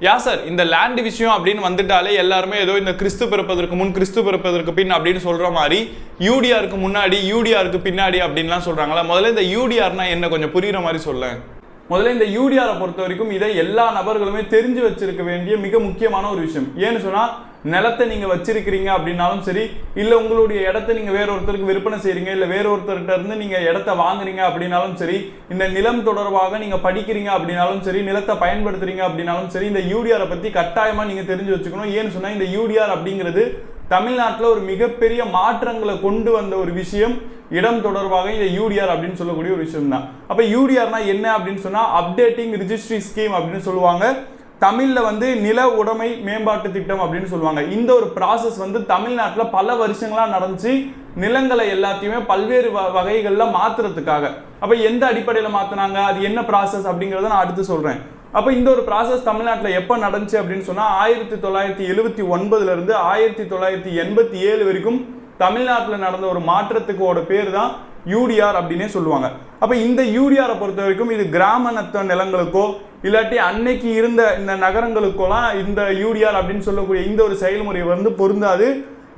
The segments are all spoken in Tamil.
யா சார் இந்த லேண்ட் விஷயம் அப்படின்னு வந்துட்டாலே எல்லாருமே ஏதோ இந்த கிறிஸ்து பிறப்பதற்கு முன் கிறிஸ்து பிறப்பதற்கு பின் அப்படின்னு சொல்கிற மாதிரி யூடிஆருக்கு முன்னாடி யூடிஆருக்கு பின்னாடி அப்படின்லாம் சொல்கிறாங்களா முதல்ல இந்த யூடிஆர்னா என்ன கொஞ்சம் புரிகிற மாதிரி சொல்லேன். முதல்ல இந்த யூடிஆரை பொறுத்த வரைக்கும் இதை எல்லா நபர்களுமே தெரிஞ்சு வச்சிருக்க வேண்டிய மிக முக்கியமான ஒரு விஷயம். ஏன்னு சொன்னா நிலத்தை நீங்க வச்சிருக்கிறீங்க அப்படின்னாலும் சரி இல்ல உங்களுடைய இடத்த நீங்க வேற ஒருத்தருக்கு விற்பனை செய்கிறீங்க இல்ல வேற ஒருத்தர்கிட்ட இருந்து நீங்க இடத்த வாங்குறீங்க அப்படின்னாலும் சரி இந்த நிலம் தொடர்பாக நீங்க படிக்கிறீங்க அப்படின்னாலும் சரி நிலத்தை பயன்படுத்துறீங்க அப்படின்னாலும் சரி இந்த யூடிஆரை பத்தி கட்டாயமா நீங்க தெரிஞ்சு வச்சுக்கணும். ஏன்னு சொன்னா இந்த யூடிஆர் அப்படிங்கிறது தமிழ்நாட்டில் ஒரு மிகப்பெரிய மாற்றங்களை கொண்டு வந்த ஒரு விஷயம் இடம் தொடர்பாக இந்த யூடிஆர் அப்படின்னு சொல்லக்கூடிய ஒரு விஷயம் தான் அப்போ யூடிஆர்னா என்ன அப்படின்னு சொன்னால் அப்டேட்டிங் ரிஜிஸ்ட்ரி ஸ்கீம் அப்படின்னு சொல்லுவாங்க. தமிழில் வந்து நில உடைமை மேம்பாட்டு திட்டம் அப்படின்னு சொல்லுவாங்க. இந்த ஒரு ப்ராசஸ் வந்து தமிழ்நாட்டில் பல வருஷங்களாக நடந்துச்சு. நிலங்களை எல்லாத்தையுமே பல்வேறு வ- வகைகளில் மாத்துறதுக்காக. அப்போ எந்த அடிப்படையில் மாற்றினாங்க அது என்ன ப்ராசஸ் அப்படிங்கிறத நான் அடுத்து சொல்கிறேன் அப்போ இந்த ஒரு ப்ராசஸ் தமிழ்நாட்டில் எப்போ நடந்துச்சு அப்படின்னு சொன்னால் ஆயிரத்தி தொள்ளாயிரத்தி எழுபத்தி ஒன்பதுலேருந்து ஆயிரத்தி தொள்ளாயிரத்தி எண்பத்தி ஏழு வரைக்கும் தமிழ்நாட்டில் நடந்த ஒரு மாற்றத்துக்கோட பேர் தான் யூடிஆர் அப்படின்னே சொல்லுவாங்க. அப்போ இந்த யூடிஆரை பொறுத்த வரைக்கும் இது கிராம நத்த நிலங்களுக்கோ இல்லாட்டி அன்னைக்கு இருந்த இந்த நகரங்களுக்கோலாம் இந்த யூடிஆர் அப்படின்னு சொல்லக்கூடிய இந்த ஒரு செயல்முறை வந்து பொருந்தாது.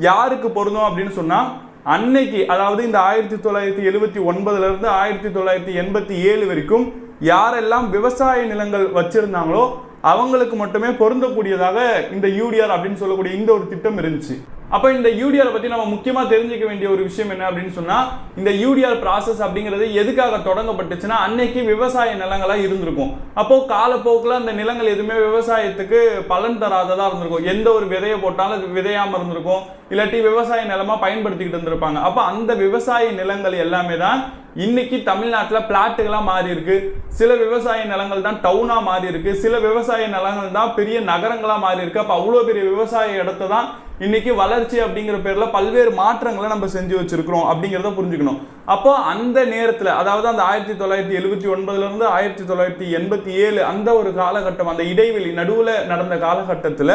யாருக்கு பொருந்தும் அப்படின்னு சொன்னால் அன்னைக்கு அதாவது இந்த ஆயிரத்தி தொள்ளாயிரத்தி எழுபத்தி ஒன்பதுலேருந்து ஆயிரத்தி தொள்ளாயிரத்தி எண்பத்தி ஏழு வரைக்கும் யாரெல்லாம் விவசாய நிலங்கள் வச்சிருந்தாங்களோ அவங்களுக்கு மட்டுமே பொருந்தக்கூடியதாக இந்த யூடிஆர் அப்படின்னு சொல்லக்கூடிய இந்த ஒரு திட்டம் இருந்துச்சு. அப்போ இந்த யூடிஆர் பற்றி நம்ம முக்கியமாக தெரிஞ்சுக்க வேண்டிய ஒரு விஷயம் என்ன அப்படின்னு சொன்னால் இந்த யூடிஆர் ப்ராசஸ் அப்படிங்கிறது எதுக்காக தொடங்கப்பட்டுச்சுன்னா அன்னைக்கு விவசாய நிலங்களாக இருந்திருக்கும். அப்போது காலப்போக்கில் அந்த நிலங்கள் எதுவுமே விவசாயத்துக்கு பலன் தராததாக இருந்திருக்கும். எந்த ஒரு விதையை போட்டாலும் அது விதையாமல் இருந்திருக்கும். இல்லாட்டி விவசாய நிலமாக பயன்படுத்திக்கிட்டு இருந்திருப்பாங்க. அப்போ அந்த விவசாய நிலங்கள் எல்லாமே தான் இன்னைக்கு தமிழ்நாட்டில் பிளாட்டுகளாக மாறி இருக்கு சில விவசாய நிலங்கள் தான் டவுனாக மாறி இருக்கு சில விவசாய நிலங்கள் தான் பெரிய நகரங்களாக மாறி இருக்கு அப்போ அவ்வளோ பெரிய விவசாய இடத்த தான் இன்னைக்கு வளர்ச்சி அப்படிங்கிற பேர்ல பல்வேறு மாற்றங்களை நம்ம செஞ்சு வச்சிருக்கிறோம் அப்படிங்கிறத புரிஞ்சுக்கணும். அப்போ அந்த நேரத்தில் அதாவது அந்த ஆயிரத்தி தொள்ளாயிரத்தி எழுபத்தி ஒன்பதுல இருந்து ஆயிரத்தி தொள்ளாயிரத்தி எண்பத்தி ஏழு அந்த ஒரு காலகட்டம் அந்த இடைவெளி நடுவில் நடந்த காலகட்டத்தில்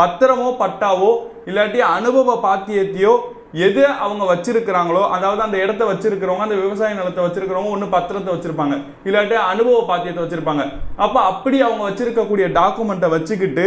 பத்திரமோ பட்டாவோ இல்லாட்டி அனுபவ பாத்தியத்தையோ எது அவங்க வச்சிருக்கிறாங்களோ அதாவது அந்த இடத்த வச்சிருக்கிறவங்க அந்த விவசாய நிலத்தை வச்சிருக்கிறவங்க ஒன்று பத்திரத்தை வச்சிருப்பாங்க. இல்லாட்டி அனுபவ பாத்தியத்தை வச்சிருப்பாங்க. அப்போ அப்படி அவங்க வச்சிருக்கக்கூடிய டாக்குமெண்ட்டை வச்சுக்கிட்டு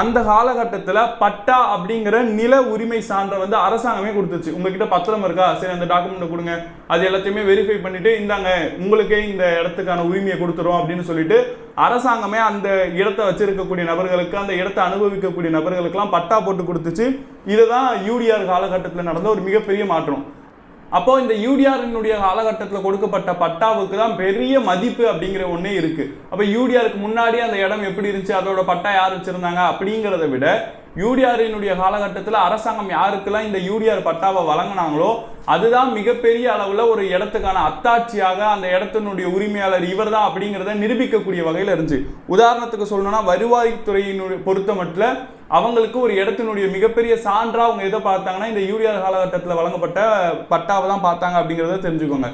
அந்த காலகட்டத்தில் பட்டா அப்படிங்கிற நில உரிமை சான்றை வந்து அரசாங்கமே கொடுத்துச்சு. உங்ககிட்ட பத்திரம் இருக்கா? சரி அந்த டாக்குமெண்ட்டை கொடுங்க. அது எல்லாத்தையுமே வெரிஃபை பண்ணிட்டு இந்தாங்க உங்களுக்கே இந்த இடத்துக்கான உரிமையை கொடுத்துரும் அப்படின்னு சொல்லிட்டு அரசாங்கமே அந்த இடத்தை வச்சிருக்கக்கூடிய நபர்களுக்கு அந்த இடத்தை அனுபவிக்கக்கூடிய நபர்களுக்கெல்லாம் பட்டா போட்டு கொடுத்துச்சு. இதுதான் யூடிஆர் காலகட்டத்தில் நடந்த ஒரு மிகப்பெரிய மாற்றம். அப்போ இந்த யூடிஆரினுடைய காலகட்டத்தில் கொடுக்கப்பட்ட பட்டாவுக்கு தான் பெரிய மதிப்பு அப்படிங்கிற ஒன்றே இருக்கு. அப்போ யூடிஆருக்கு முன்னாடி அந்த இடம் எப்படி இருந்துச்சு? அதோட பட்டா யார் வச்சிருந்தாங்க? அப்படிங்கிறத விட யூடிஆரினுடைய காலகட்டத்தில் அரசாங்கம் யாருக்கெல்லாம் இந்த யூடிஆர் பட்டாவை வழங்கினாங்களோ அதுதான் மிகப்பெரிய அளவில் ஒரு இடத்துக்கான அத்தாட்சியாக அந்த இடத்தினுடைய உரிமையாளர் இவர் தான் அப்படிங்கிறத நிரூபிக்கக்கூடிய வகையில் இருந்துச்சு. உதாரணத்துக்கு சொல்லணும்னா வருவாய்த்துறையினுடைய பொறுத்த மட்டும் அவங்களுக்கு ஒரு இடத்தினுடைய மிகப்பெரிய சான்றா அவங்க எதை பார்த்தாங்கன்னா இந்த யூரியா காலகட்டத்தில் வழங்கப்பட்ட பட்டாவை தான் பார்த்தாங்க அப்படிங்கிறத தெரிஞ்சுக்கோங்க.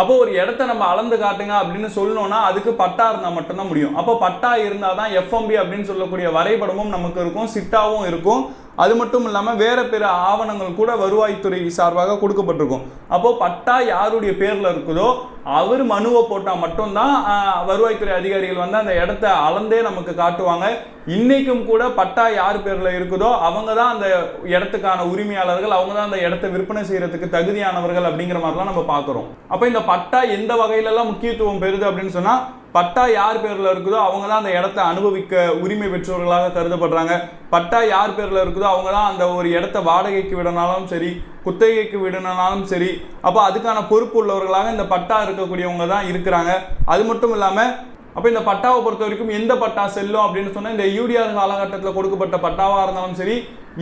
அப்போ ஒரு இடத்த நம்ம அளந்து காட்டுங்க அப்படின்னு சொல்லணும்னா அதுக்கு பட்டா இருந்தால் மட்டும்தான் முடியும். அப்போ பட்டா இருந்தால் தான் எஃப்எம்பி அப்படின்னு சொல்லக்கூடிய வரைபடமும் நமக்கு இருக்கும் சிட்டாவும் இருக்கும். அது மட்டும் இல்லாமல் வேறு பிற ஆவணங்கள் கூட வருவாய்த்துறை சார்பாக கொடுக்கப்பட்டிருக்கும். அப்போது பட்டா யாருடைய பேரில் இருக்குதோ அவர் மனுவை போட்டால் மட்டும்தான் வருவாய்த்துறை அதிகாரிகள் வந்து அந்த இடத்த அளந்தே நமக்கு காட்டுவாங்க. இன்றைக்கும் கூட பட்டா யார் பேரில் இருக்குதோ அவங்க தான் அந்த இடத்துக்கான உரிமையாளர்கள் அவங்க தான் அந்த இடத்த விற்பனை செய்கிறதுக்கு தகுதியானவர்கள் அப்படிங்கிற மாதிரிலாம் நம்ம பார்க்குறோம். அப்போ இந்த பட்டா எந்த வகையிலலாம் முக்கியத்துவம் பெறுது அப்படின்னு சொன்னால் பட்டா யார் பேரில் இருக்குதோ அவங்க தான் அந்த இடத்த அனுபவிக்க உரிமை பெற்றவர்களாக கருதப்படுறாங்க. பட்டா யார் பேரில் இருக்குதோ அவங்க தான் அந்த ஒரு இடத்த வாடகைக்கு விடனாலும் சரி குத்தகைக்கு விடனாலும் சரி அப்போ அதுக்கான பொறுப்பு உள்ளவர்களாக இந்த பட்டா இருக்கக்கூடியவங்க தான் இருக்கிறாங்க. அது மட்டும் இல்லாமல் அப்போ இந்த பட்டாவை பொறுத்த வரைக்கும் எந்த பட்டா செல்லும் அப்படின்னு சொன்னால் இந்த யூடிஆர் காலகட்டத்தில் கொடுக்கப்பட்ட பட்டாவாக இருந்தாலும் சரி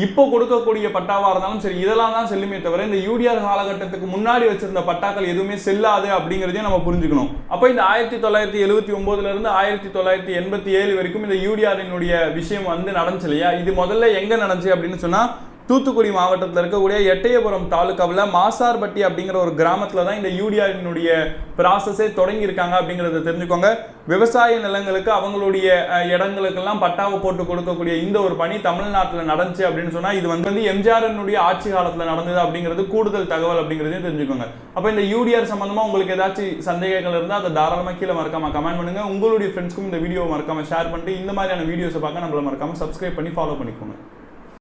இப்போ கொடுக்கக்கூடிய பட்டாவாக இருந்தாலும் சரி இதெல்லாம் தான் செல்லுமே தவிர இந்த யூடிஆர் காலகட்டத்துக்கு முன்னாடி வச்சிருந்த பட்டாக்கள் எதுவுமே செல்லாது அப்படிங்கிறதையும் நம்ம புரிஞ்சுக்கணும். அப்போ இந்த ஆயிரத்தி தொள்ளாயிரத்தி எழுபத்தி ஒம்போதுலேருந்து ஆயிரத்தி தொள்ளாயிரத்தி எண்பத்தி ஏழு வரைக்கும் இந்த யூடிஆரினுடைய விஷயம் வந்து நடந்துச்சு இல்லையா? இது முதல்ல எங்கே நடந்துச்சு அப்படின்னு சொன்னால் தூத்துக்குடி மாவட்டத்தில் இருக்கக்கூடிய எட்டயபுரம் தாலுக்காவில் மாசார்பட்டி அப்படிங்கிற ஒரு கிராமத்தில் தான் இந்த யூடிஆரினுடைய ப்ராசஸே தொடங்கியிருக்காங்க அப்படிங்கிறத தெரிஞ்சுக்கோங்க. விவசாய நிலங்களுக்கு அவங்களுடைய இடங்களுக்கெல்லாம் பட்டாவை போட்டு கொடுக்கக்கூடிய இந்த ஒரு பணி தமிழ்நாட்டில் நடந்துச்சு அப்படின்னு சொன்னால் இது வந்து வந்து ஆட்சி காலத்தில் நடந்தது அப்படிங்கிறது கூடுதல் தகவல் அப்படிங்கிறதையும் தெரிஞ்சுக்கோங்க. அப்போ இந்த யூடிஆர் சம்மந்தமாக உங்களுக்கு ஏதாச்சும் சந்தேகங்கள் இருந்தால் அதை தாராளமாக கீழே மறக்காம கமெண்ட் பண்ணுங்கள் உங்களுடைய ஃப்ரெண்ட்ஸ்க்கும் இந்த வீடியோ மறக்காம ஷேர் பண்ணிட்டு இந்த மாதிரியான வீடியோஸை பார்க்க நம்மள மறக்காமல் சப்ஸ்கிரைப் பண்ணி ஃபாலோ பண்ணிக்கோங்க.